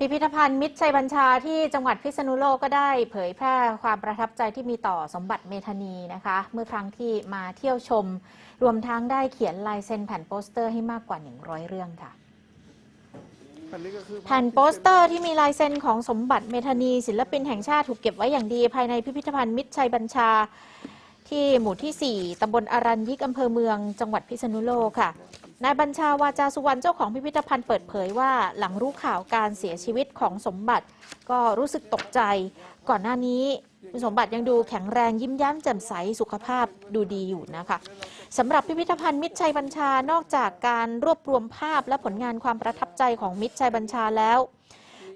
พิพิธภัณฑ์มิตรชัยบัญชาที่จังหวัดพิษณุโลกก็ได้เผยแพร่ความประทับใจที่มีต่อสมบัติเมธานีนะคะ เมื่อครั้งที่มาเที่ยวชม รวมทั้งได้เขียนลายเซ็นแผ่นโปสเตอร์ให้มากกว่า 100 เรื่องค่ะอันนี้ก็คือแผ่นโปสเตอร์ที่มีลายเซ็นของสมบัติเมธานี ศิลปินแห่งชาติถูกเก็บไว้อย่างดี ภายในพิพิธภัณฑ์มิตรชัยบัญชา ที่หมู่ที่ 4ตำบลอารัญยิกอำเภอเมือง จังหวัดพิษณุโลกค่ะ นายบัญชาวาจาสุวรรณเจ้าของพิพิธภัณฑ์เปิดเผยว่าหลังรู้ข่าวการเสียชีวิตของสมบัติ ก็รู้สึกตกใจ ก่อนหน้านี้คุณสมบัติยังดูแข็งแรงยิ้มแย้มแจ่มใสสุขภาพดูดีอยู่นะคะสำหรับพิพิธภัณฑ์มิตรชัยบัญชานอกจากการรวบรวมภาพและผลงานความประทับใจของมิตรชัยบัญชาแล้ว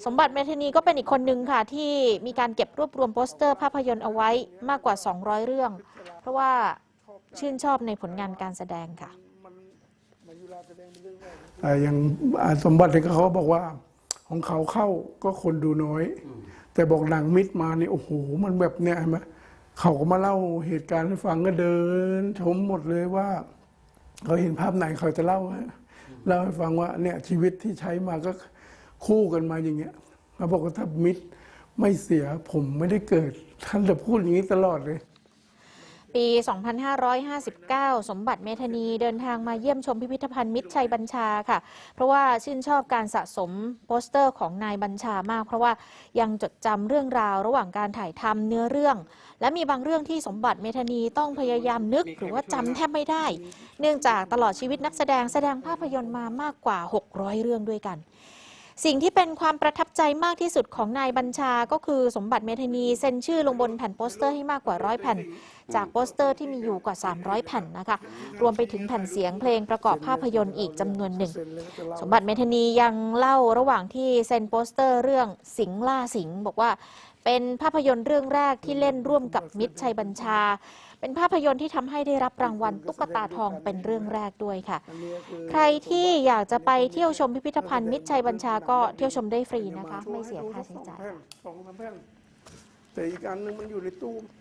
สมบัติเมธนีก็เป็นอีกคนหนึ่งค่ะ ที่มีการเก็บรวบรวมโปสเตอร์ภาพยนตร์เอาไว้มากกว่า 200 เรื่อง เพราะว่าชื่นชอบในผลงานการแสดงค่ะ แสดงเป็นเรื่อย่างสมบัติเนี่ยเขาบอกว่า ของเขาเข้าก็คนดูน้อย แต่บอกหนังมิดมาเนี่ยโอ้โหมันแบบเนี่ยเห็นไหมเขาก็มาเล่าเหตุการณ์ให้ฟังก็เดิน ชมหมดเลยว่าเขาเห็นภาพไหนเขาจะเล่าให้เล่าให้ฟังว่าเนี่ยชีวิตที่ใช้มาก็คู่กันมาอย่างเงี้ยเขาบอกว่าถ้ามิดไม่เสียผมไม่ได้เกิด ท่านจะพูดอย่างนี้ตลอดเลย ปี 2559 สมบัติเมธานีเดินทางมาเยี่ยมชมพิพิธภัณฑ์มิตรชัยบัญชาค่ะ เพราะว่าชื่นชอบการสะสมโปสเตอร์ของนายบัญชามาก เพราะว่ายังจดจำเรื่องราวระหว่างการถ่ายทำเนื้อเรื่อง และมีบางเรื่องที่สมบัติเมธานีต้องพยายามนึกหรือว่าจำแทบไม่ได้ เนื่องจากตลอดชีวิตนักแสดงแสดงภาพยนตร์มามากกว่า 600 เรื่องด้วยกัน สิ่งที่เป็นความประทับใจมากที่สุดของนายบัญชาก็คือสมบัติเมธานีเซ็นชื่อลงบนแผ่นโปสเตอร์ให้มากกว่าร้อยแผ่น จากโปสเตอร์ที่มีอยู่กว่า 300 แผ่นนะคะ รวมไปถึงแผ่นเสียงเพลงประกอบภาพยนตร์อีกจำนวนหนึ่ง สมบัติเมธานียังเล่าระหว่างที่เซ็นโปสเตอร์เรื่องสิงล่าสิงบอกว่า เป็นภาพยนตร์เรื่องแรกที่เล่นร่วมกับมิตรชัยบัญชา เป็นภาพยนตร์ที่ทำให้ได้รับรางวัลตุ๊กตาทองเป็นเรื่องแรกด้วยค่ะ ใครที่อยากจะไปเที่ยวชมพิพิธภัณฑ์มิตรชัยบัญชาก็เที่ยวชมได้ฟรีนะคะ ไม่เสียค่าใช้จ่ายแต่อีกอันนึงมันอยู่ในตู้